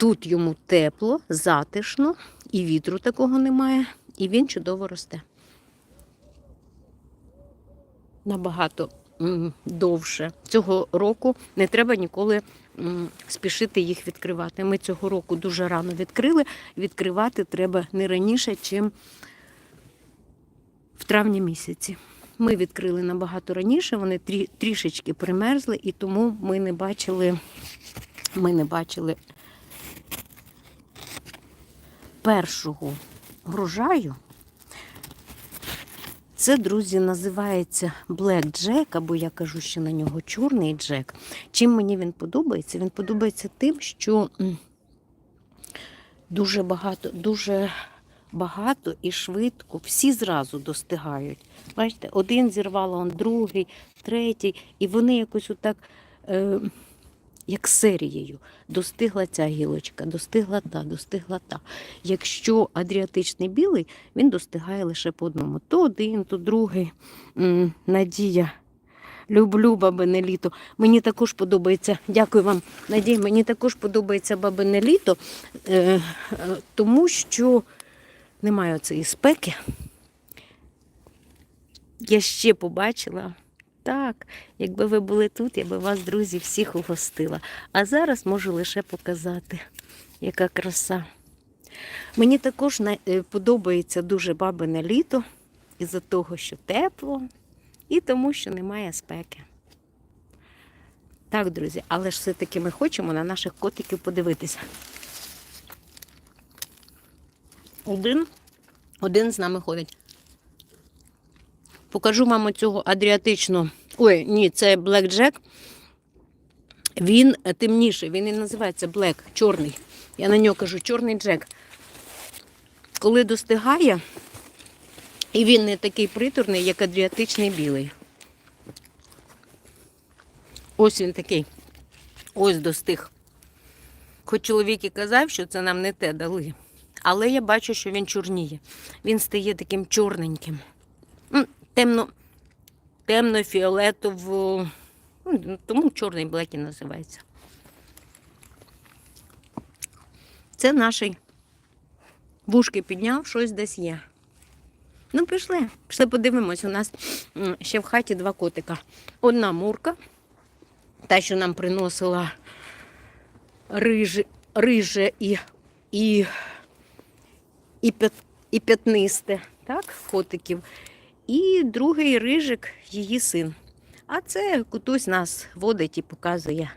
Тут йому тепло, затишно, і вітру такого немає, і він чудово росте. Набагато довше. Цього року не треба ніколи спішити їх відкривати. Ми цього року дуже рано відкрили. Відкривати треба не раніше, чим в травні місяці. Ми відкрили набагато раніше, вони трішечки примерзли, і тому ми не бачили, ми не бачили першого врожаю. Це, друзі, називається Black Jack, або я кажу, що на нього чорний джек. Чим мені він подобається? Він подобається тим, що дуже багато, дуже багато і швидко всі зразу достигають. Бачите, один зірвало, другий, третій, і вони якось отак. Е, як серією. Достигла ця гілочка, достигла та, достигла та. Якщо адріатичний білий, він достигає лише по одному. То один, то другий. Надія. Люблю бабине літо. Мені також подобається. Дякую вам, Надія. Мені також подобається бабине літо, е, е, тому що немає цієї спеки. Я ще побачила. Так, якби ви були тут, я би вас, друзі, всіх угостила. А зараз можу лише показати, яка краса. Мені також е, подобається дуже бабине літо із-за того, що тепло, і тому, що немає спеки. Так, друзі, але ж все-таки ми хочемо на наших котиків подивитися. Один, один з нами ходить. Покажу вам оцього адріатичного. Ой, ні, це Black Jack. Він е, темніший, він і називається Black, чорний. Я на нього кажу чорний Джек. Коли достигає, і він не такий приторний, як адріатичний білий. Ось він такий. Ось достиг. Хоч чоловік і казав, що це нам не те дали. Але я бачу, що він чорніє. Він стає таким чорненьким. Темно, темно-фіолетово. ну, Тому чорний блек і називається. Це наш вушки підняв, щось десь є. Ну, пішли, пішли подивимось. У нас ще в хаті два котика. Одна мурка, та, що нам приносила риже, риже і, і, і, і п'ятнисте, так, котиків. І другий рижик, її син. А це кутусь нас водить і показує,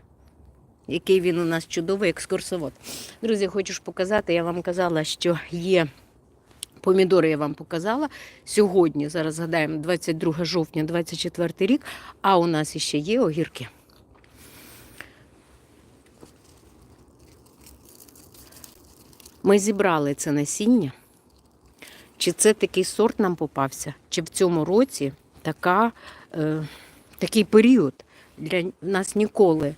який він у нас чудовий екскурсовод. Друзі, хочу ж показати, я вам казала, що є помідори, я вам показала. Сьогодні, зараз згадаємо, 22 жовтня, 24 рік, а у нас іще є огірки. Ми зібрали це насіння. Чи це такий сорт нам попався, чи в цьому році така, е, такий період для нас ніколи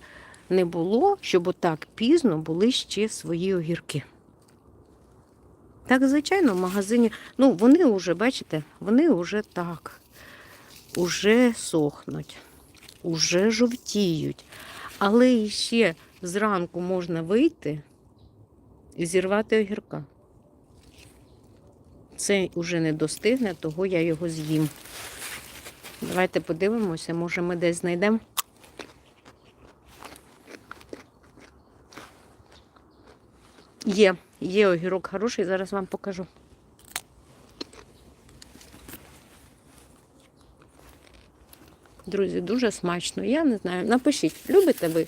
не було, щоб отак пізно були ще свої огірки. Так, звичайно, в магазині, ну, вони вже, бачите, вони вже так, уже сохнуть, уже жовтіють. Але ще зранку можна вийти і зірвати огірка. Це вже не достигне, того я його з'їм. Давайте подивимося, може ми десь знайдемо. Є, є огірок хороший, зараз вам покажу. Друзі, дуже смачно. Я не знаю. Напишіть, любите ви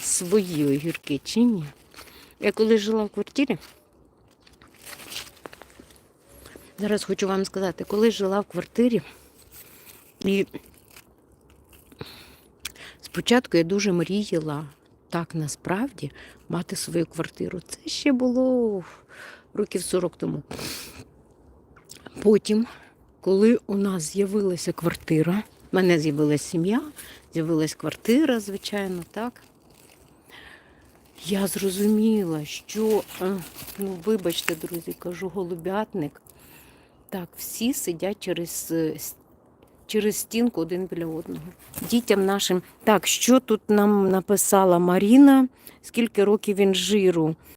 свої огірки чи ні? Я коли жила в квартирі, Зараз хочу вам сказати, коли жила в квартирі, і спочатку я дуже мріяла так насправді мати свою квартиру. Це ще було років 40 тому. Потім, коли у нас з'явилася квартира, в мене з'явилася сім'я, з'явилася квартира, звичайно, так. Я зрозуміла, що, е, ну, вибачте, друзі, кажу, голубятник. Так, всі сидять через, е, через стінку один біля одного. Дітям нашим. Так, що тут нам написала Маріна? Скільки років він жиру?